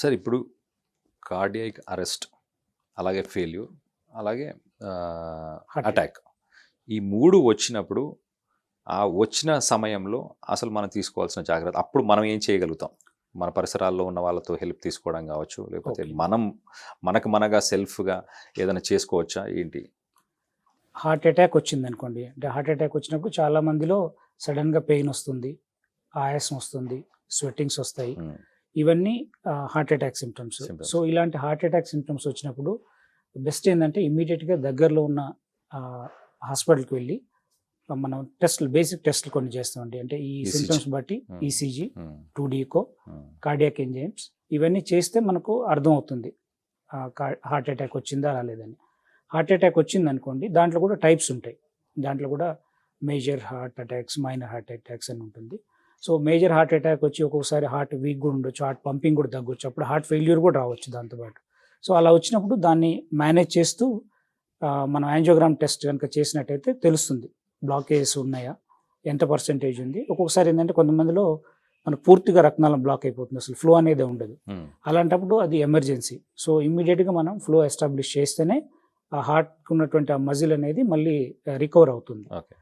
Sir ఇప్పుడు cardiac arrest అలాగే failure అలాగే అటాక్. ఈ మూడు వచ్చినప్పుడు ఆ వచ్చిన సమయంలో అసలు మనం తీసుకోవాల్సిన జాగ్రత్త అప్పుడు మనం ఏం చేయగలుగుతాం? మన పరిసరాల్లో ఉన్న వాళ్ళతో హెల్ప్ తీసుకోవడం కావచ్చు లేకపోతే. మనం మనకు మనగా సెల్ఫ్గా ఏదైనా చేసుకోవచ్చా? ఏంటి? హార్ట్ అటాక్ వచ్చింది అనుకోండి. అంటే హార్ట్ అటాక్ వచ్చినప్పుడు చాలా మందిలో సడన్గా పెయిన్ వస్తుంది ఆయాసం వస్తుంది స్వెట్టింగ్స్ వస్తాయి. ఇవన్నీ హార్ట్ అటాక్ సిమ్టమ్స్. సో ఇలాంటి హార్ట్ అటాక్ సిమ్టమ్స్ వచ్చినప్పుడు బెస్ట్ ఏంటంటే ఇమీడియట్గా దగ్గరలో ఉన్న హాస్పిటల్కి వెళ్ళి మనం టెస్ట్లు బేసిక్ టెస్ట్లు కొన్ని చేస్తామండి. అంటే ఈ. సిమ్టమ్స్ బట్టి E Hmm. ECG two D echo cardiac enzymes ఇవన్నీ చేస్తే మనకు అర్థమవుతుంది హార్ట్ అటాక్ వచ్చిందా రాలేదని. హార్ట్ అటాక్ వచ్చింది అనుకోండి దాంట్లో కూడా టైప్స్ ఉంటాయి. దాంట్లో కూడా major heart attacks minor heart attacks అని ఉంటుంది. సో మేజర్ హార్ట్ అటాక్ వచ్చి ఒక్కొక్కసారి హార్ట్ వీక్ కూడా ఉండొచ్చు హార్ట్ పంపింగ్ కూడా తగ్గొచ్చు. అప్పుడు హార్ట్ ఫెయిల్యూర్ కూడా రావచ్చు దాంతోపాటు సో అలా వచ్చినప్పుడు దాన్ని మేనేజ్ చేస్తూ మనం యాంజియోగ్రామ్ టెస్ట్ కనుక చేసినట్టయితే తెలుస్తుంది. బ్లాకేజెస్ ఉన్నాయా? ఎంత పర్సెంటేజ్ ఉంది? ఒక్కొక్కసారి ఏంటంటే కొంతమందిలో మన పూర్తిగా రక్తనాళం బ్లాక్ అయిపోతుంది. అసలు ఫ్లో అనేది ఉండదు. అలాంటప్పుడు అది ఎమర్జెన్సీ. సో ఇమ్మీడియట్గా మనం ఫ్లో ఎస్టాబ్లిష్ చేస్తేనే ఆ హార్ట్కి ఉన్నటువంటి ఆ మజిల్ అనేది మళ్ళీ రికవర్ అవుతుంది. ఓకే.